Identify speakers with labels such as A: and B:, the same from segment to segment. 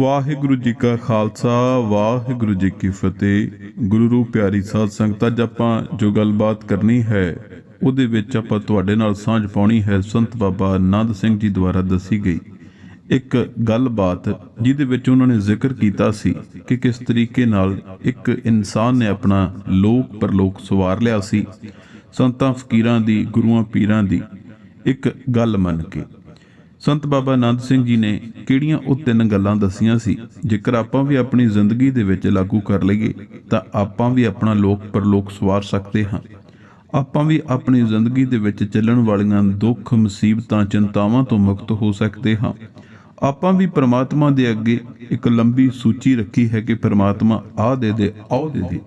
A: ਵਾਹਿਗੁਰੂ ਜੀ ਕਾ ਖਾਲਸਾ, ਵਾਹਿਗੁਰੂ ਜੀ ਕੀ ਫਤਿਹ। ਗੁਰੂ ਰੂਪ ਪਿਆਰੀ ਸਾਧ ਸੰਗਤ, ਅੱਜ ਆਪਾਂ ਜੋ ਗੱਲਬਾਤ ਕਰਨੀ ਹੈ, ਉਹਦੇ ਵਿੱਚ ਆਪਾਂ ਤੁਹਾਡੇ ਨਾਲ ਸਾਂਝ ਪਾਉਣੀ ਹੈ, ਸੰਤ ਬਾਬਾ ਆਨੰਦ ਸਿੰਘ ਜੀ ਦੁਆਰਾ ਦੱਸੀ ਗਈ। ਇੱਕ ਗੱਲਬਾਤ ਜਿਹਦੇ ਵਿੱਚ ਉਹਨਾਂ ਨੇ ਜ਼ਿਕਰ ਕੀਤਾ ਸੀ ਕਿ ਕਿਸ ਤਰੀਕੇ ਨਾਲ ਇੱਕ ਇਨਸਾਨ ਨੇ ਆਪਣਾ ਲੋਕ ਪਰਲੋਕ ਸਵਾਰ ਲਿਆ ਸੀ। ਸੰਤਾਂ, ਫਕੀਰਾਂ ਦੀ, ਗੁਰੂਆਂ, ਪੀਰਾਂ ਦੀ ਇੱਕ ਗੱਲ ਮੰਨ ਕੇ। ਸੰਤ ਬਾਬਾ ਆਨੰਦ ਸਿੰਘ ਜੀ ਨੇ ਕਿਹੜੀਆਂ ਉਹ ਤਿੰਨ ਗੱਲਾਂ ਦੱਸੀਆਂ ਸੀ? ਜੇਕਰ ਆਪਾਂ ਵੀ ਆਪਣੀ ਜ਼ਿੰਦਗੀ ਦੇ ਵਿੱਚ ਲਾਗੂ ਕਰ ਲਈਏ, ਤਾਂ ਆਪਾਂ ਵੀ ਆਪਣਾ ਲੋਕ ਪਰਲੋਕ ਸਵਾਰ ਸਕਦੇ ਹਾਂ। ਆਪਾਂ ਵੀ ਆਪਣੀ ਜ਼ਿੰਦਗੀ ਦੇ ਵਿੱਚ ਚੱਲਣ ਵਾਲੀਆਂ ਦੁੱਖ, ਮੁਸੀਬਤਾਂ, ਚਿੰਤਾਵਾਂ ਤੋਂ ਮੁਕਤ ਹੋ ਸਕਦੇ ਹਾਂ। ਆਪਾਂ ਵੀ ਪ੍ਰਮਾਤਮਾ ਦੇ ਅੱਗੇ ਇੱਕ ਲੰਬੀ ਸੂਚੀ ਰੱਖੀ ਹੈ ਕਿ ਪ੍ਰਮਾਤਮਾ ਆਹ ਦੇ ਦੇ ਆਹ ਦੇ ਦੇ।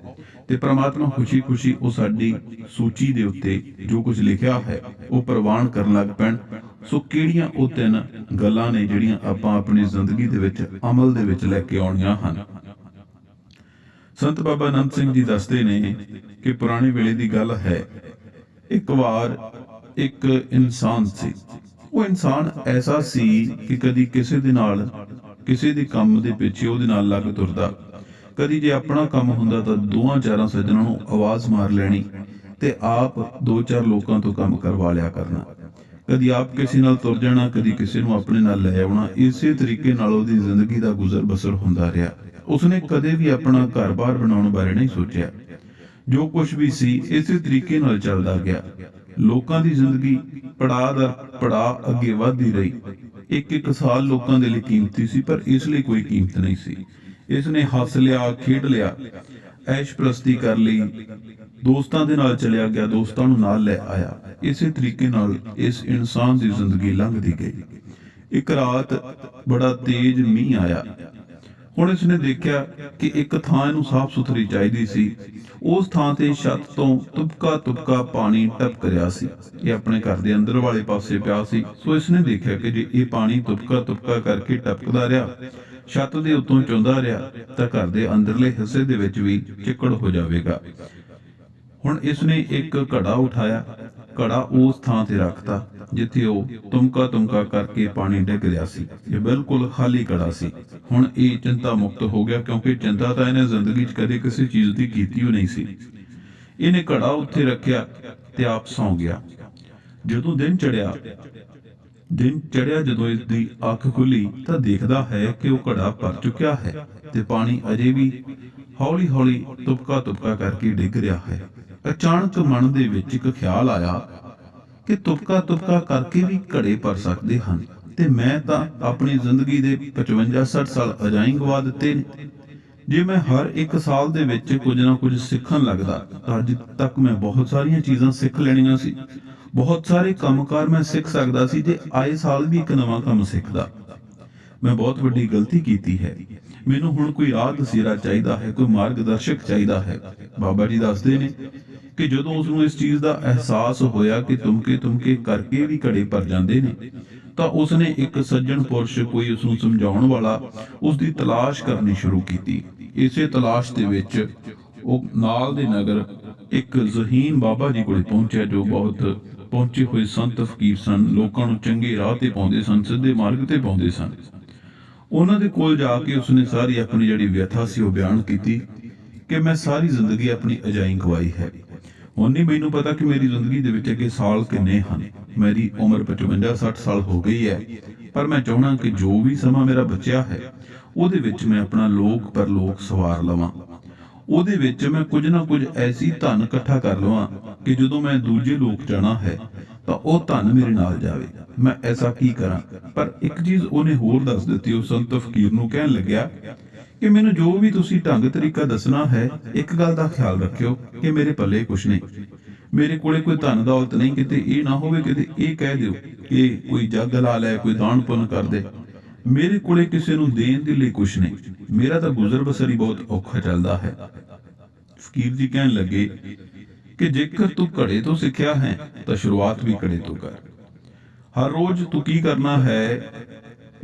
A: ਤੇ ਪ੍ਰਮਾਤਮਾ ਖੁਸ਼ੀ-ਖੁਸ਼ੀ ਉਹ ਸਾਡੀ ਸੂਚੀ ਦੇ ਉੱਤੇ ਜੋ ਕੁਝ ਲਿਖਿਆ ਹੈ, ਉਹ ਪ੍ਰਵਾਨ ਕਰਨ ਲੱਗ ਪੈਣ। ਸੋ ਕਿਹੜੀਆਂ ਉਹ ਤਿੰਨ ਗੱਲਾਂ ਨੇ ਜਿਹੜੀਆਂ ਆਪਾਂ ਆਪਣੀ ਜ਼ਿੰਦਗੀ ਦੇ ਵਿੱਚ, ਅਮਲ ਦੇ ਵਿੱਚ ਲੈ ਕੇ ਆਉਣੀਆਂ ਹਨ? ਸੰਤ ਬਾਬਾ ਅਨੰਦ ਸਿੰਘ ਜੀ ਦੱਸਦੇ ਨੇ ਕਿ ਪੁਰਾਣੇ ਵੇਲੇ ਦੀ ਗੱਲ ਹੈ, ਇੱਕ ਵਾਰ ਇੱਕ ਇਨਸਾਨ ਸੀ। ਉਹ ਇਨਸਾਨ ਐਸਾ ਸੀ ਕਿ ਕਦੀ ਕਿਸੇ ਦੇ ਨਾਲ, ਕਿਸੇ ਦੇ ਕੰਮ ਦੇ ਪਿੱਛੇ ਉਹਦੇ ਨਾਲ ਲੱਗ ਤੁਰਦਾ। ਕਦੀ ਜੇ ਆਪਣਾ ਕੰਮ ਹੁੰਦਾ ਤਾਂ ਦੋਹਾਂ ਚਾਰਾਂ ਸੱਜਣਾਂ ਨੂੰ ਆਵਾਜ਼ ਮਾਰ ਲੈਣੀ ਤੇ ਆਪ ਦੋ ਚਾਰ ਲੋਕਾਂ ਤੋਂ ਕੰਮ ਕਰਵਾ ਲਿਆ ਕਰਨਾ। ਕਦੀ ਆਪ ਕਿਸੇ ਨਾਲ ਤੁਰ ਜਾਣਾ, ਕਦੀ ਕਿਸੇ ਨੂੰ ਆਪਣੇ ਨਾਲ ਲੈ ਆਉਣਾ, ਇਸੇ ਤਰੀਕੇ ਨਾਲ ਉਹਦੀ ਜ਼ਿੰਦਗੀ ਦਾ ਗੁਜ਼ਰ ਬਸਰ ਹੁੰਦਾ ਰਿਹਾ। ਉਸਨੇ ਕਦੇ ਵੀ ਆਪਣਾ ਘਰ-ਬਾਰ ਬਣਾਉਣ ਬਾਰੇ ਨਹੀਂ ਸੋਚਿਆ। ਜੋ ਕੁਝ ਵੀ ਸੀ, ਇਸੇ ਤਰੀਕੇ ਨਾਲ ਚੱਲਦਾ ਗਿਆ। ਲੋਕਾਂ ਦੀ ਜ਼ਿੰਦਗੀ ਪੜਾ ਦਾ ਪੜਾ ਅੱਗੇ ਵਧਦੀ ਰਹੀ। ਇੱਕ ਇੱਕ ਸਾਲ ਲੋਕਾਂ ਦੇ ਲਈ ਕੀਮਤੀ ਸੀ, ਪਰ ਇਸ ਲਈ ਕੋਈ ਕੀਮਤ ਨਹੀਂ ਸੀ। ਇਸ ਨੇ ਹੱਸ ਲਿਆ, ਖੇਡ ਲਿਆ, ਐਸ਼ ਪ੍ਰਸਤੀ ਕਰ ਲਈ। ਦੋਸਤਾਂ ਦੇ ਨਾਲ ਚਲਿਆ ਗਿਆ, ਦੋਸਤਾਂ ਨੂੰ ਨਾਲ ਲੈ ਆਇਆ। ਇਸੇ ਤਰੀਕੇ ਨਾਲ ਇਸ ਇਨਸਾਨ ਦੀ ਜ਼ਿੰਦਗੀ ਲੰਘਦੀ ਗਈ। ਇੱਕ ਰਾਤ ਬੜਾ ਤੇਜ਼ ਮੀਂਹ ਆਇਆ। ਹੁਣ ਇਸ ਨੇ ਦੇਖਿਆ ਕਿ ਇੱਕ ਥਾਂ ਇਹਨੂੰ ਸਾਫ਼ ਸੁਥਰੀ ਚਾਹੀਦੀ ਸੀ। ਉਸ ਥਾਂ ਤੇ ਛੱਤ ਤੋਂ ਤੁਪਕਾ ਤੁਪਕਾ ਪਾਣੀ ਟਪਕ ਰਿਹਾ ਸੀ। ਇਹ ਆਪਣੇ ਘਰ ਦੇ ਅੰਦਰ ਵਾਲੇ ਪਾਸੇ ਪਿਆ ਸੀ। ਸੋ ਇਸ ਨੇ ਦੇਖਿਆ ਕਿ ਜੇ ਇਹ ਪਾਣੀ ਤੁਪਕਾ ਤੁਪਕਾ ਕਰਕੇ ਟਪਕਦਾ ਰਿਹਾ, ਛੱਤ ਦੇ ਉੱਤੋਂ ਚੁੰਦਾ ਰਿਹਾ, ਤਾਂ ਘਰ ਦੇ ਅੰਦਰਲੇ ਹਿੱਸੇ ਦੇ ਵਿੱਚ ਵੀ ਚਿੱਕੜ ਹੋ ਜਾਵੇਗਾ। ਹੁਣ ਇਸ ਨੇ ਇੱਕ ਘੜਾ ਉਠਾਇਆ। ਘੜਾ ਉਸ ਥਾਂ ਤੇ ਰੱਖਤਾ, ਜਿੱਥੇ ਉਹ ਤੁਮਕਾ ਤੁਮਕਾ ਕਰਕੇ ਪਾਣੀ ਡਿੱਗ ਰਿਹਾ ਸੀ। ਇਹ ਬਿਲਕੁਲ ਖਾਲੀ ਘੜਾ ਸੀ। ਹੁਣ ਇਹ ਚਿੰਤਾ ਮੁਕਤ ਹੋ ਗਿਆ, ਕਿਉਂਕਿ ਚਿੰਤਾ ਤਾਂ ਇਹਨੇ ਜ਼ਿੰਦਗੀ 'ਚ ਕਦੇ ਕਿਸੇ ਚੀਜ਼ ਦੀ ਕੀਤੀ ਹੋ ਨਹੀਂ ਸੀ। ਇਹਨੇ ਘੜਾ ਉੱਥੇ ਰੱਖਿਆ ਤੇ ਆਪ ਸੌਂ ਗਿਆ। ਜਦੋਂ ਦਿਨ ਚੜਿਆ ਦਿਨ ਚੜਿਆ ਜਦੋਂ ਇਸ ਦੀ ਅੱਖ ਖੁੱਲੀ, ਤਾਂ ਦੇਖਦਾ ਹੈ ਕਿ ਉਹ ਘੜਾ ਭਰ ਚੁੱਕਿਆ ਹੈ ਤੇ ਪਾਣੀ ਅਜੇ ਵੀ ਹੌਲੀ-ਹੌਲੀ ਤੁਪਕਾ ਤੁਪਕਾ ਕਰਕੇ ਡਿੱਗ ਰਿਹਾ ਹੈ। ਅਚਾਨਕ ਮਨ ਦੇ ਵਿੱਚ ਇੱਕ ਖਿਆਲ ਆਇਆ ਕਿ ਤੁਪਕਾ ਤੁਪਕਾ ਕਰਕੇ ਵੀ ਘੜੇ ਭਰ ਸਕਦੇ ਹਨ ਤੇ ਮੈਂ ਤਾਂ ਆਪਣੀ ਜ਼ਿੰਦਗੀ ਦੇ 55-60 ਸਾਲ ਅਜਾਈਂ ਗਵਾ ਦਿੱਤੇ ਨੇ। ਜੇ ਮੈਂ ਹਰ ਇੱਕ ਸਾਲ ਦੇ ਵਿੱਚ ਕੁਝ ਨਾ ਕੁਝ ਸਿੱਖਣ ਲੱਗਦਾ, ਤਾਂ ਅੱਜ ਤੱਕ ਮੈਂ ਬਹੁਤ ਸਾਰੀਆਂ ਚੀਜ਼ਾਂ ਸਿੱਖ ਲੈਣੀਆਂ ਸੀ। ਬਹੁਤ ਸਾਰੇ ਕੰਮਕਾਰ ਮੈਂ ਸਿੱਖ ਸਕਦਾ ਸੀ ਜੇ ਆਏ ਸਾਲ ਵੀ ਇੱਕ ਨਵਾਂ ਕੰਮ ਸਿੱਖਦਾ। ਮੈਂ ਬਹੁਤ ਵੱਡੀ ਗਲਤੀ ਕੀਤੀ ਹੈ। ਮੈਨੂੰ ਹੁਣ ਕੋਈ ਰਾਹ ਦਸੀਰਾ ਚਾਹੀਦਾ ਹੈ, ਕੋਈ ਮਾਰਗਦਰਸ਼ਕ ਚਾਹੀਦਾ ਹੈ। ਬਾਬਾ ਜੀ ਦੱਸਦੇ ਨੇ ਕਿ ਜਦੋਂ ਉਸ ਨੂੰ ਇਸ ਚੀਜ਼ ਦਾ ਅਹਿਸਾਸ ਹੋਇਆ ਕਿ ਤੁਮਕੇ ਤੁਮਕੇ ਕਰਕੇ ਵੀ ਘੜੇ ਭਰ ਜਾਂਦੇ ਨੇ, ਤਾਂ ਉਸ ਨੇ ਇੱਕ ਸੱਜਣ ਪੁਰਸ਼ ਕੋਈ ਉਸ ਨੂੰ ਸਮਝਾਉਣ ਵਾਲਾ ਉਸ ਦੀ ਤਲਾਸ਼ ਕਰਨੀ ਸ਼ੁਰੂ ਕੀਤੀ। ਇਸੇ ਤਲਾਸ਼ ਦੇ ਵਿੱਚ ਉਹ ਨਾਲ ਦੇ ਨਗਰ ਇੱਕ ਜ਼ਹੀਨ ਬਾਬਾ ਜੀ ਕੋਲੇ ਪਹੁੰਚਿਆ, ਜੋ ਬਹੁਤ ਪਹੁੰਚੇ ਹੋਏ ਸੰਤ ਫਕੀਰ ਸਨ, ਲੋਕਾਂ ਨੂੰ ਚੰਗੇ ਰਾਹ ਤੇ ਪਾਉਂਦੇ ਸਨ, ਸਿੱਧੇ ਮਾਰਗ ਤੇ ਪਾਉਂਦੇ ਸਨ। ਉਹਨਾਂ ਦੇ ਕੋਲ ਜਾ ਕੇ ਉਸਨੇ ਸਾਰੀ ਆਪਣੀ ਜਿਹੜੀ ਵਿਅਥਾ ਸੀ ਉਹ ਬਿਆਨ ਕੀਤੀ ਕਿ ਮੈਂ ਸਾਰੀ ਜ਼ਿੰਦਗੀ ਆਪਣੀ ਅਜਾਈ ਗਵਾਈ ਹੈ। ਹੁਣ ਮੈਨੂੰ ਪਤਾ ਕਿ ਮੇਰੀ ਜ਼ਿੰਦਗੀ ਦੇ ਵਿੱਚ ਅੱਗੇ ਸਾਲ ਕਿੰਨੇ ਹਨ। ਮੇਰੀ ਉਮਰ 55 60 ਸਾਲ ਹੋ ਗਈ ਹੈ। ਪਰ ਮੈਂ ਚਾਹਣਾ ਕਿ ਜੋ ਵੀ ਸਮਾਂ ਮੇਰਾ ਬਚਿਆ ਹੈ, ਉਹਦੇ ਵਿੱਚ ਮੈਂ ਆਪਣਾ ਲੋਕ ਪਰਲੋਕ ਸਵਾਰ ਲਵਾਂ। ਉਹਦੇ ਵਿੱਚ ਮੈਂ ਕੁਝ ਨਾ ਕੁਝ ਐਸੀ ਧਨ ਇਕੱਠਾ ਕਰ ਲਵਾਂ ਕਿ ਜਦੋਂ ਮੈਂ ਦੂਜੇ ਲੋਕ ਜਾਣਾ ਹੈ, ਤਾਂ ਉਹ ਧਨ ਮੇਰੇ ਨਾਲ ਜਾਵੇ। ਮੈਂ ਐਸਾ ਕੀ ਕਰਾਂ? ਪਰ ਇੱਕ ਚੀਜ਼ ਉਹਨੇ ਹੋਰ ਦੱਸ ਦਿੱਤੀ, ਉਹ ਸੰਤ ਫਕੀਰ ਨੂੰ ਕਹਿਣ ਲੱਗਿਆ ਕਿ ਮੈਨੂੰ ਜੋ ਵੀ ਤੁਸੀਂ ਢੰਗ ਤਰੀਕਾ ਦੱਸਣਾ ਹੈ, ਇੱਕ ਗੱਲ ਦਾ ਖਿਆਲ ਰੱਖਿਓ ਕਿ ਮੇਰੇ ਪੱਲੇ ਕੁਝ ਨਹੀਂ। ਮੇਰੇ ਕੋਲੇ ਕੋਈ ਧਨ ਦੌਲਤ ਨਹੀਂ, ਕਿਤੇ ਇਹ ਨਾ ਹੋਵੇ, ਕਿਤੇ ਇਹ ਕਹਿ ਦਿਓ ਕਿ ਕੋਈ ਜੱਗ ਲਾ ਲੈ ਕੋਈ ਦਾਨ ਪੁੰਨ ਕਰ ਦੇ। ਮੇਰੇ ਕੋਲੇ ਕਿਸੇ ਨੂੰ ਦੇਣ ਦੇ ਲਈ ਕੁਝ ਨਹੀਂ। ਮੇਰਾ ਤਾਂ ਗੁਜ਼ਰ ਬਸਰ ਬਹੁਤ ਔਖਾ ਚੱਲਦਾ ਹੈ। ਫਕੀਰ ਜੀ ਕਹਿਣ ਲੱਗੇ ਕਿ ਜੇਕਰ ਤੂੰ ਘੜੇ ਤੋਂ ਸਿੱਖਿਆ ਹੈ, ਤਾਂ ਸ਼ੁਰੂਆਤ ਵੀ ਘੜੇ ਤੋਂ ਕਰ। ਹਰ ਰੋਜ਼ ਤੂੰ ਕੀ ਕਰਨਾ ਹੈ?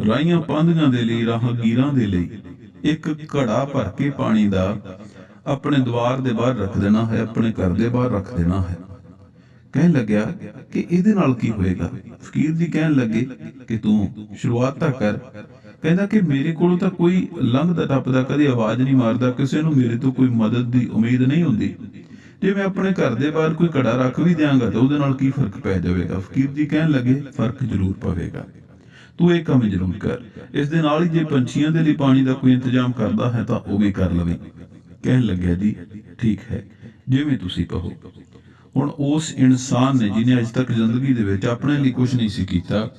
A: ਰਾਈਆਂ ਪਾਂਧੀਆਂ ਦੇ ਲਈ ਰਾਹਗੀਰਾਂ ਦੇ ਲਈ। ਇੱਕ ਘੜਾ ਭਰ ਕੇ ਪਾਣੀ ਦਾ, ਆਪਣੇ ਦਵਾਰ ਦੇ ਬਾਹਰ ਰੱਖ ਦੇਣਾ ਹੈ, ਆਪਣੇ ਘਰ ਦੇ ਬਾਹਰ ਰੱਖ ਦੇਣਾ ਹੈ। ਕਹਿਣ ਲੱਗਿਆ ਕਿ ਇਹਦੇ ਨਾਲ ਕੀ ਹੋਏਗਾ? ਫਕੀਰ ਜੀ ਕਹਿਣ ਲੱਗੇ ਕਿ ਤੂੰ ਸ਼ੁਰੂਆਤ ਤਾਂ ਕਰ। ਕਹਿੰਦਾ ਕਿ ਮੇਰੇ ਕੋਲੋਂ ਤਾਂ ਕੋਈ ਲੰਘਦਾ ਟੱਪਦਾ, ਕਦੇ ਆਵਾਜ਼ ਨਹੀਂ ਮਾਰਦਾ, ਕਿਸੇ ਨੂੰ ਮੇਰੇ ਤੋਂ ਕੋਈ ਮਦਦ ਦੀ ਉਮੀਦ ਨਹੀਂ ਹੁੰਦੀ। ਜੇ ਮੈਂ ਆਪਣੇ ਘਰ ਦੇ ਬਾਹਰ ਕੋਈ ਘੜਾ ਰੱਖ ਵੀ ਦਿਆਂਗਾ ਤਾਂ ਉਹਦੇ ਨਾਲ ਕੀ ਫ਼ਰਕ ਪੈ ਜਾਵੇਗਾ? ਫਕੀਰ ਜੀ ਕਹਿਣ ਲੱਗੇ, ਫ਼ਰਕ ਜ਼ਰੂਰ ਪਵੇਗਾ। ਤੂੰ ਇਹ ਕੰਮ ਜ਼ਰੂਰ ਕਰ। ਇਸ ਦੇ ਨਾਲ ਹੀ ਜੇ ਪੰਛੀਆਂ ਦੇ ਲਈ ਪਾਣੀ ਦਾ ਕੋਈ ਇੰਤਜ਼ਾਮ ਕਰਦਾ ਹੈ ਤਾਂ ਉਹ ਵੀ ਕਰ ਲਵੇ। ਕਹਿਣ ਲੱਗਿਆ ਜੀ, ਠੀਕ ਹੈ, ਜਿਵੇਂ ਤੁਸੀਂ ਕਹੋ। ਹੁਣ ਉਸ ਇਨਸਾਨ ਨੇ ਜਿਹਨੇ ਅੱਜ ਤੱਕ ਜ਼ਿੰਦਗੀ ਦੇ ਵਿੱਚ ਆਪਣੇ ਲਈ ਕੁਝ ਨਹੀਂ ਸੀ ਕੀਤਾ,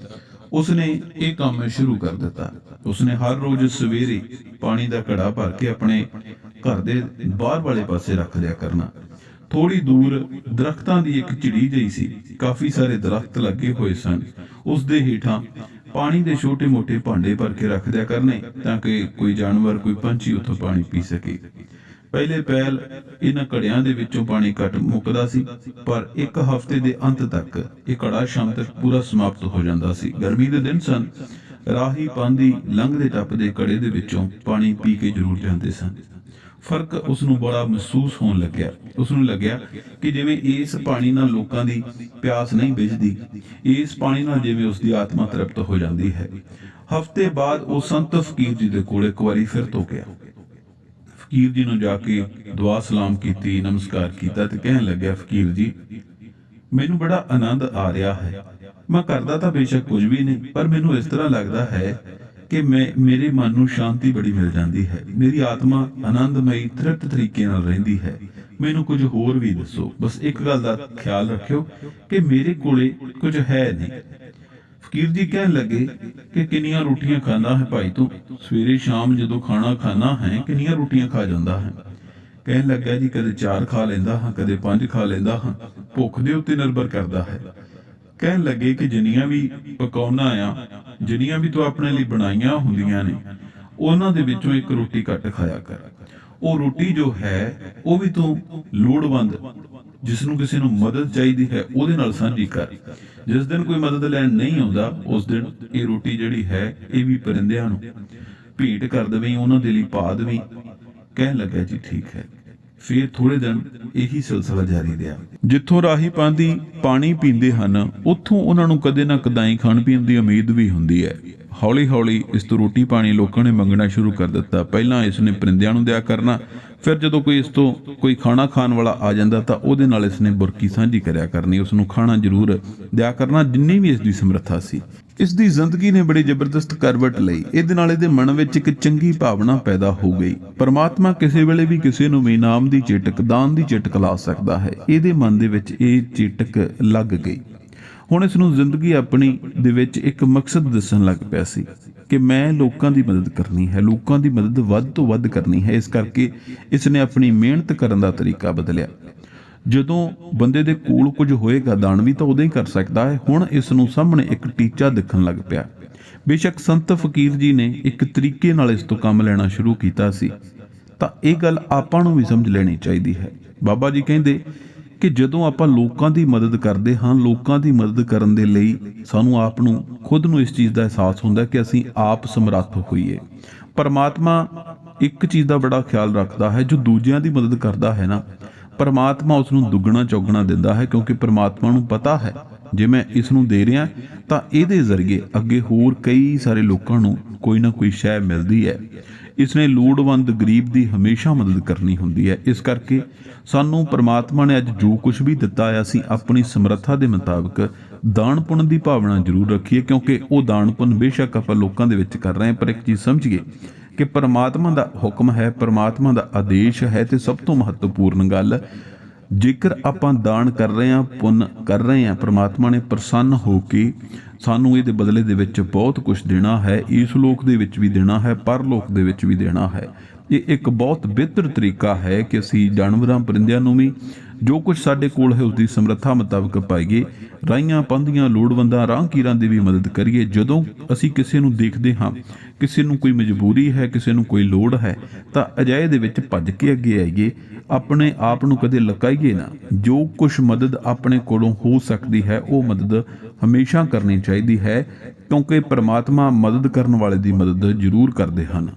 A: ਉਸਨੇ ਇਹ ਕੰਮ ਸ਼ੁਰੂ ਕਰ ਦਿੱਤਾ। ਉਸਨੇ ਹਰ ਰੋਜ਼ ਸਵੇਰੇ ਪਾਣੀ ਦਾ ਘੜਾ ਭਰ ਕੇ ਆਪਣੇ ਘਰ ਦੇ ਬਾਹਰ ਵਾਲੇ ਪਾਸੇ ਰੱਖ ਲਿਆ ਕਰਨਾ। ਥੋੜੀ ਦੂਰ ਦਰਖਤਾਂ ਦੀ ਇੱਕ ਝਿੜੀ ਜਿਹੀ ਸੀ। ਕਾਫੀ ਸਾਰੇ ਦਰਖਤ ਲੱਗੇ ਹੋਏ ਸਨ। ਉਸ ਦੇ ਹੇਠਾਂ ਪਾਣੀ ਦੇ ਛੋਟੇ-ਮੋਟੇ ਭਾਂਡੇ ਭਰ ਕੇ ਰੱਖ ਦਿਆ ਕਰਨੇ ਤਾਂ ਕਿ ਕੋਈ ਜਾਨਵਰ, ਕੋਈ ਪੰਛੀ ਉੱਥੋਂ ਪਾਣੀ ਪੀ ਸਕੇ। ਪਹਿਲੇ ਪਹਿਲ ਇਹਨਾਂ ਘੜਿਆਂ ਦੇ ਵਿੱਚੋਂ ਪਾਣੀ ਘਟ ਮੁੱਕਦਾ ਸੀ, ਪਰ ਇੱਕ ਹਫ਼ਤੇ ਦੇ ਅੰਤ ਤੱਕ ਇਹ ਘੜਾ ਸ਼ਾਮ ਤੱਕ ਪੂਰਾ ਸਮਾਪਤ ਹੋ ਜਾਂਦਾ ਸੀ। ਗਰਮੀ ਦੇ ਦਿਨ ਸਨ। ਰਾਹੀ ਪਾਂਦੀ ਲੰਘਦੇ ਟੱਪਦੇ ਘੜੇ ਦੇ ਵਿੱਚੋਂ ਪਾਣੀ ਪੀ ਕੇ ਜ਼ਰੂਰ ਜਾਂਦੇ ਸਨ। ਫ਼ਰਕ ਉਸ ਨੂੰ ਬੜਾ ਮਹਿਸੂਸ ਹੋਣ ਲੱਗਿਆ। ਉਸ ਨੂੰ ਲੱਗਿਆ ਕਿ ਜਿਵੇਂ ਇਸ ਪਾਣੀ ਨਾਲ ਲੋਕਾਂ ਦੀ ਪਿਆਸ ਨਹੀਂ ਬੁਝਦੀ, ਇਸ ਪਾਣੀ ਨਾਲ ਜਿਵੇਂ ਉਸ ਦੀ ਆਤਮਾ ਤ੍ਰਿਪਤ ਹੋ ਜਾਂਦੀ ਹੈ। ਹਫ਼ਤੇ ਬਾਅਦ ਉਹ ਸੰਤ ਫਕੀਰ ਜੀ ਦੇ ਕੋਲ ਇੱਕ ਵਾਰੀ ਫਿਰ ਤੋਂ ਗਿਆ। ਫਕੀਰ ਜੀ ਨੂੰ ਜਾ ਕੇ ਦੁਆ ਸਲਾਮ ਕੀਤੀ, ਨਮਸਕਾਰ ਕੀਤਾ ਤੇ ਕਹਿਣ ਲੱਗਿਆ, ਫਕੀਰ ਜੀ, ਮੈਨੂੰ ਬੜਾ ਆਨੰਦ ਆ ਰਿਹਾ ਹੈ। ਮੈਂ ਕਰਦਾ ਤਾਂ ਬੇਸ਼ੱਕ ਕੁਝ ਵੀ ਨਹੀਂ, ਪਰ ਮੈਨੂੰ ਇਸ ਤਰ੍ਹਾਂ ਲੱਗਦਾ ਹੈ ਕਿ ਮੈਂ, ਮੇਰੇ ਮਨ ਨੂੰ ਸ਼ਾਂਤੀ ਬੜੀ ਮਿਲ ਜਾਂਦੀ ਹੈ। ਮੇਰੀ ਆਤਮਾ ਆਨੰਦਮਈ, ਤ੍ਰਿਪਤ ਤਰੀਕੇ ਨਾਲ ਰਹਿੰਦੀ ਹੈ। ਮੈਨੂੰ ਕੁਝ ਹੋਰ ਵੀ ਦੱਸੋ। ਬਸ ਇੱਕ ਗੱਲ ਦਾ ਖਿਆਲ ਰੱਖਿਓ ਕਿ ਮੇਰੇ ਕੋਲੇ ਕੁਝ ਹੈ ਨਹੀਂ। ਫਕੀਰ ਜੀ ਕਹਿਣ ਲੱਗੇ ਕਿ ਕਿੰਨੀਆਂ ਰੋਟੀਆਂ ਖਾਂਦਾ ਹੈ ਭਾਈ ਤੂੰ? ਸਵੇਰੇ ਸ਼ਾਮ ਜਦੋਂ ਖਾਣਾ ਖਾਣਾ ਹੈ, ਕਿੰਨੀਆਂ ਰੋਟੀਆਂ ਖਾ ਜਾਂਦਾ ਹੈ? ਕਹਿਣ ਲੱਗਾ ਜੀ, ਕਦੇ ਚਾਰ ਖਾ ਲੈਂਦਾ ਹਾਂ, ਕਦੇ ਪੰਜ ਖਾ ਲੈਂਦਾ ਹਾਂ। ਭੁੱਖ ਦੇ ਉੱਤੇ ਨਿਰਭਰ ਕਰਦਾ ਹੈ। ਕਹਿਣ ਲੱਗੇ ਕਿ ਜਿੰਨੀਆਂ ਵੀ ਪਕਾਉਣਾ ਆ, ਜਿੰਨੀਆਂ ਵੀ ਤੂੰ ਆਪਣੇ ਲਈ ਬਣਾਈਆਂ ਹੁੰਦੀਆਂ ਨੇ, ਉਹਨਾਂ ਦੇ ਵਿੱਚੋਂ ਇੱਕ ਰੋਟੀ ਘੱਟ ਖਾਇਆ ਕਰ। ਉਹ ਰੋਟੀ ਜੋ ਹੈ, ਉਹ ਵੀ ਤੂੰ ਲੋੜਵੰਦ ਜਿਸ ਨੂੰ ਕਿਸੇ ਨੂੰ ਮਦਦ ਚਾਹੀਦੀ ਹੈ, ਉਹਦੇ ਨਾਲ ਸਾਂਝੀ ਕਰ। ਜਿਸ ਦਿਨ ਕੋਈ ਮਦਦ ਲੈਣ ਨਹੀਂ ਆਉਂਦਾ, ਉਸ ਦਿਨ ਇਹ ਰੋਟੀ ਜਿਹੜੀ ਹੈ, ਇਹ ਵੀ ਪਰਿੰਦਿਆਂ ਨੂੰ ਭੇਟ ਕਰ ਦੇਵੀਂ, ਉਹਨਾਂ ਦੇ ਲਈ ਪਾ ਦੇਵੀਂ। ਕਹਿਣ ਲੱਗਾ ਜੀ, ਠੀਕ ਹੈ। ਫਿਰ ਥੋੜੇ ਦਿਨ ਇਹੀ ਸਿਲਸਿਲਾ ਜਾਰੀ ਰਿਹਾ। ਜਿੱਥੋਂ ਰਾਹੀ ਪਾਂਦੀ ਪਾਣੀ ਪੀਂਦੇ ਹਨ, ਉੱਥੋਂ ਉਹਨਾਂ ਨੂੰ ਕਦੇ ਨਾ ਕਦਾਈ ਖਾਣ ਪੀਣ ਦੀ ਉਮੀਦ ਵੀ ਹੁੰਦੀ ਹੈ। ਹੌਲੀ ਹੌਲੀ ਇਸ ਤੋਂ ਰੋਟੀ ਪਾਣੀ ਲੋਕਾਂ ਨੇ ਮੰਗਣਾ ਸ਼ੁਰੂ ਕਰ ਦਿੱਤਾ। ਪਹਿਲਾਂ ਇਸ ਨੇ ਪਰਿੰਦਿਆਂ ਨੂੰ ਦਿਆ ਕਰਨਾ ਫਿਰ ਜਦੋਂ ਕੋਈ ਇਸ ਤੋਂ ਕੋਈ ਖਾਣਾ ਖਾਣ ਵਾਲਾ ਆ ਜਾਂਦਾ ਤਾਂ ਉਹਦੇ ਨਾਲ ਇਸ ਨੇ ਬੁਰਕੀ ਸਾਂਝੀ ਕਰਿਆ ਕਰਨੀ ਉਸ ਨੂੰ ਖਾਣਾ ਜ਼ਰੂਰ ਦਿਆ ਕਰਨਾ, ਜਿੰਨੀ ਵੀ ਇਸ ਦੀ ਸਮਰੱਥਾ ਸੀ। ਇਸ ਦੀ ਜ਼ਿੰਦਗੀ ਨੇ ਬੜੀ ਜ਼ਬਰਦਸਤ ਕਰਵਟ ਲਈ। ਇਹਦੇ ਨਾਲ ਇਹਦੇ ਮਨ ਵਿੱਚ ਇੱਕ ਚੰਗੀ ਭਾਵਨਾ ਪੈਦਾ ਹੋ ਗਈ। ਪਰਮਾਤਮਾ ਕਿਸੇ ਵੇਲੇ ਵੀ ਕਿਸੇ ਨੂੰ ਵੀ ਨਾਮ ਦੀ ਚੇਟਕ, ਦਾਨ ਦੀ ਚਿਟਕ ਲਾ ਸਕਦਾ ਹੈ। ਇਹਦੇ ਮਨ ਦੇ ਵਿੱਚ ਇਹ ਚੇਟਕ ਲੱਗ ਗਈ। ਹੁਣ ਇਸ ਨੂੰ ਜ਼ਿੰਦਗੀ ਆਪਣੀ ਦੇ ਵਿੱਚ ਇੱਕ ਮਕਸਦ ਦੱਸਣ ਲੱਗ ਪਿਆ ਸੀ। ਕਿ ਮੈਂ ਲੋਕਾਂ ਦੀ ਮਦਦ ਕਰਨੀ ਹੈ, ਲੋਕਾਂ ਦੀ ਮਦਦ ਵੱਧ ਤੋਂ ਵੱਧ ਕਰਨੀ ਹੈ। ਇਸ ਕਰਕੇ ਇਸ ਨੇ ਆਪਣੀ ਮਿਹਨਤ ਕਰਨ ਦਾ ਤਰੀਕਾ ਬਦਲਿਆ। ਜਦੋਂ ਬੰਦੇ ਦੇ ਕੋਲ ਕੁਝ ਹੋਏਗਾ, ਦਾਨ ਵੀ ਤਾਂ ਉਦੋਂ ਹੀ ਕਰ ਸਕਦਾ ਹੈ। ਹੁਣ ਇਸ ਨੂੰ ਸਾਹਮਣੇ ਇੱਕ ਟੀਚਾ ਦਿਖਣ ਲੱਗ ਪਿਆ। ਬੇਸ਼ੱਕ ਸੰਤ ਫਕੀਰ ਜੀ ਨੇ ਇੱਕ ਤਰੀਕੇ ਨਾਲ ਇਸ ਤੋਂ ਕੰਮ ਲੈਣਾ ਸ਼ੁਰੂ ਕੀਤਾ ਸੀ। ਤਾਂ ਇਹ ਗੱਲ ਆਪਾਂ ਨੂੰ ਵੀ ਸਮਝ ਲੈਣੀ ਚਾਹੀਦੀ ਹੈ। ਬਾਬਾ ਜੀ ਕਹਿੰਦੇ ਕਿ ਜਦੋਂ ਆਪਾਂ ਲੋਕਾਂ ਦੀ ਮਦਦ ਕਰਦੇ ਹਾਂ, ਲੋਕਾਂ ਦੀ ਮਦਦ ਕਰਨ ਦੇ ਲਈ ਸਾਨੂੰ ਆਪ ਨੂੰ, ਖੁਦ ਨੂੰ ਇਸ ਚੀਜ਼ ਦਾ ਅਹਿਸਾਸ ਹੁੰਦਾ ਕਿ ਅਸੀਂ ਆਪ ਸਮਰੱਥ ਹੋਈਏ। ਪਰਮਾਤਮਾ ਇੱਕ ਚੀਜ਼ ਦਾ ਬੜਾ ਖਿਆਲ ਰੱਖਦਾ ਹੈ, ਜੋ ਦੂਜਿਆਂ ਦੀ ਮਦਦ ਕਰਦਾ ਹੈ ਨਾ, ਪਰਮਾਤਮਾ ਉਸ ਨੂੰ ਦੁੱਗਣਾ ਚੌਗਣਾ ਦਿੰਦਾ ਹੈ, ਕਿਉਂਕਿ ਪਰਮਾਤਮਾ ਨੂੰ ਪਤਾ ਹੈ, ਜੇ ਮੈਂ ਇਸ ਨੂੰ ਦੇ ਰਿਹਾ, ਤਾਂ ਇਹਦੇ ਜ਼ਰੀਏ ਅੱਗੇ ਹੋਰ ਕਈ ਸਾਰੇ ਲੋਕਾਂ ਨੂੰ ਕੋਈ ਨਾ ਕੋਈ ਸ਼ੈ ਮਿਲਦੀ ਹੈ। ਇਸ ਨੇ ਲੋੜਵੰਦ ਗਰੀਬ ਦੀ ਹਮੇਸ਼ਾ ਮਦਦ ਕਰਨੀ ਹੁੰਦੀ ਹੈ। ਇਸ ਕਰਕੇ ਸਾਨੂੰ ਪਰਮਾਤਮਾ ਨੇ ਅੱਜ ਜੋ ਕੁਝ ਵੀ ਦਿੱਤਾ ਹੈ ਅਸੀਂ ਆਪਣੀ ਸਮਰੱਥਾ ਦੇ ਮੁਤਾਬਕ ਦਾਨ ਪੁੰਨ ਦੀ ਭਾਵਨਾ ਜ਼ਰੂਰ ਰੱਖੀਏ, ਕਿਉਂਕਿ ਉਹ ਦਾਨ ਪੁੰਨ ਬੇਸ਼ੱਕ ਆਪਾਂ ਲੋਕਾਂ ਦੇ ਵਿੱਚ ਕਰ ਰਹੇ ਹਾਂ। ਪਰ ਇੱਕ ਚੀਜ਼ ਸਮਝੀਏ ਕਿ ਪਰਮਾਤਮਾ ਦਾ ਹੁਕਮ ਹੈ, ਪਰਮਾਤਮਾ ਦਾ ਆਦੇਸ਼ ਹੈ ਤੇ ਸਭ ਤੋਂ ਮਹੱਤਵਪੂਰਨ ਗੱਲ ਜੇਕਰ ਆਪਾਂ ਦਾਨ ਕਰ ਰਹੇ ਹਾਂ, ਪੁੰਨ ਕਰ ਰਹੇ ਹਾਂ, ਪ੍ਰਮਾਤਮਾ ਨੇ ਪ੍ਰਸੰਨ ਹੋ ਕੇ ਸਾਨੂੰ ਇਹਦੇ ਬਦਲੇ ਦੇ ਵਿੱਚ ਬਹੁਤ ਕੁਝ ਦੇਣਾ ਹੈ, ਇਸ ਲੋਕ ਦੇ ਵਿੱਚ ਵੀ ਦੇਣਾ ਹੈ, ਪਰਲੋਕ ਦੇ ਵਿੱਚ ਵੀ ਦੇਣਾ ਹੈ। ਇਹ ਇੱਕ ਬਹੁਤ ਬਿਹਤਰ ਤਰੀਕਾ ਹੈ ਕਿ ਅਸੀਂ ਜਾਨਵਰਾਂ, ਪਰਿੰਦਿਆਂ ਨੂੰ ਵੀ ਜੋ ਕੁਝ ਸਾਡੇ ਕੋਲ ਹੈ, ਉਸ ਦੀ ਸਮਰੱਥਾ ਮੁਤਾਬਕ ਪਾਈਏ। ਰਾਈਆਂ ਪੰਦੀਆਂ ਲੋੜਵੰਦਾਂ ਰਾਹਗੀਰਾਂ ਦੀ ਵੀ ਮਦਦ ਕਰੀਏ। ਜਦੋਂ ਅਸੀਂ ਕਿਸੇ ਨੂੰ ਦੇਖਦੇ ਹਾਂ, ਕਿਸੇ ਨੂੰ ਕੋਈ ਮਜਬੂਰੀ ਹੈ, ਕਿਸੇ ਨੂੰ ਕੋਈ ਲੋੜ ਹੈ, ਤਾਂ ਅਜਾਏ ਦੇ ਵਿੱਚ ਭੱਜ ਕੇ ਅੱਗੇ ਆਈਏ। ਆਪਣੇ ਆਪ ਨੂੰ ਕਦੇ ਲਕਾਈਏ ਨਾ। ਜੋ ਕੁਝ ਮਦਦ ਆਪਣੇ ਕੋਲੋਂ ਹੋ ਸਕਦੀ ਹੈ, ਉਹ ਮਦਦ ਹਮੇਸ਼ਾ ਕਰਨੀ ਚਾਹੀਦੀ ਹੈ, ਕਿਉਂਕਿ ਪ੍ਰਮਾਤਮਾ ਮਦਦ ਕਰਨ ਵਾਲੇ ਦੀ ਮਦਦ ਜ਼ਰੂਰ ਕਰਦੇ ਹਨ।